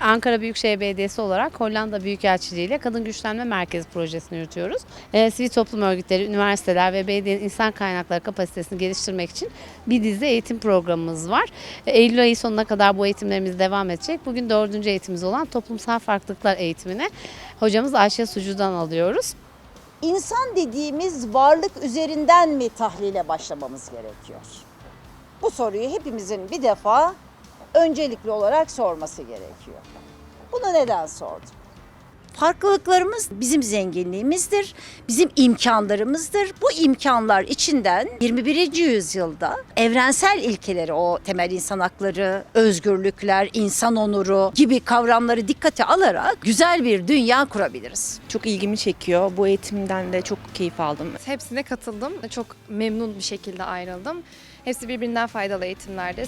Ankara Büyükşehir Belediyesi olarak Hollanda Büyükelçiliği ile Kadın Güçlenme Merkezi projesini yürütüyoruz. Ee, sivil toplum örgütleri, üniversiteler ve belediyenin insan kaynakları kapasitesini geliştirmek için bir dizi eğitim programımız var. Ee, Eylül ayı sonuna kadar bu eğitimlerimiz devam edecek. Bugün dördüncü eğitimimiz olan toplumsal farklılıklar eğitimine hocamız Ayşe Sucu'dan alıyoruz. İnsan dediğimiz varlık üzerinden mi tahlile başlamamız gerekiyor? Bu soruyu hepimizin bir defa öncelikli olarak sorması gerekiyor. Bunu neden sordum? Farklılıklarımız bizim zenginliğimizdir, bizim imkanlarımızdır. Bu imkanlar içinden 21. yüzyılda evrensel ilkeleri, o temel insan hakları, özgürlükler, insan onuru gibi kavramları dikkate alarak güzel bir dünya kurabiliriz. Çok ilgimi çekiyor. Bu eğitimden de çok keyif aldım. Hepsine katıldım. Çok memnun bir şekilde ayrıldım. Hepsi birbirinden faydalı eğitimlerdi.